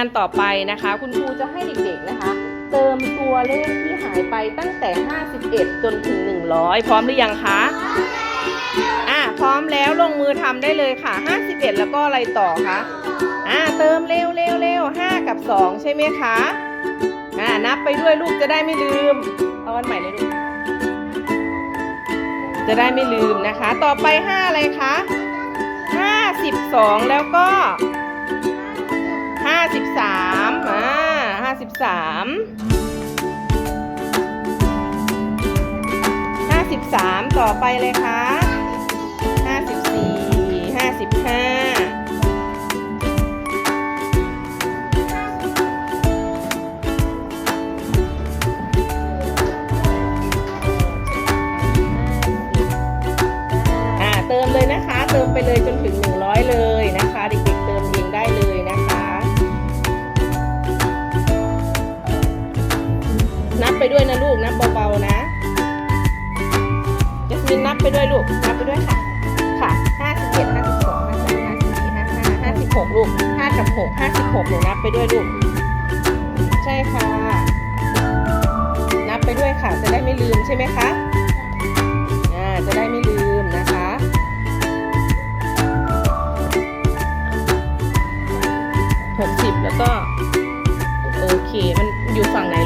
านต่อไปนะคะ คุณครูจะให้เด็กๆนะคะ เติมตัวเลขที่หายไปตั้งแต่ 51 จนถึง 100 พร้อมหรือยังคะอะพร้อมแล้วลงมือทำได้เลยค่ะ 51 แล้วก็อะไรต่อคะอะเติมเร็วเร็วเร็ว5กับ 2 ใช่ไหมคะอะนับไปด้วยลูกจะได้ไม่ลืม เอาวันใหม่เลยลูกจะได้ไม่ลืมนะคะ ต่อไป 5 อะไรคะ 52 แล้วก็ 53อ่า53 53ต่อไปเลยคะ54 55อ่าเติมเลยนะคะ เติมไปเลยจนถึง100เลยนะคะเด็ก กินนับไปด้วยลูก นับไปด้วยค่ะ ค่ะห้าสิบเจ็ดห้าสิบสองห้าสาห้าสิบสี่ห้าห้าห้าสิบหกลูกห้ากับหกห้าสิบหกหนูนับไปด้วยลูก ใช่ค่ะ นับไปด้วยค่ะ จะได้ไม่ลืมใช่ไหมคะอ่าจะได้ไม่ลืมนะคะหกสิบแล้วก็ โอเค มันอยู่ฝั่งไหน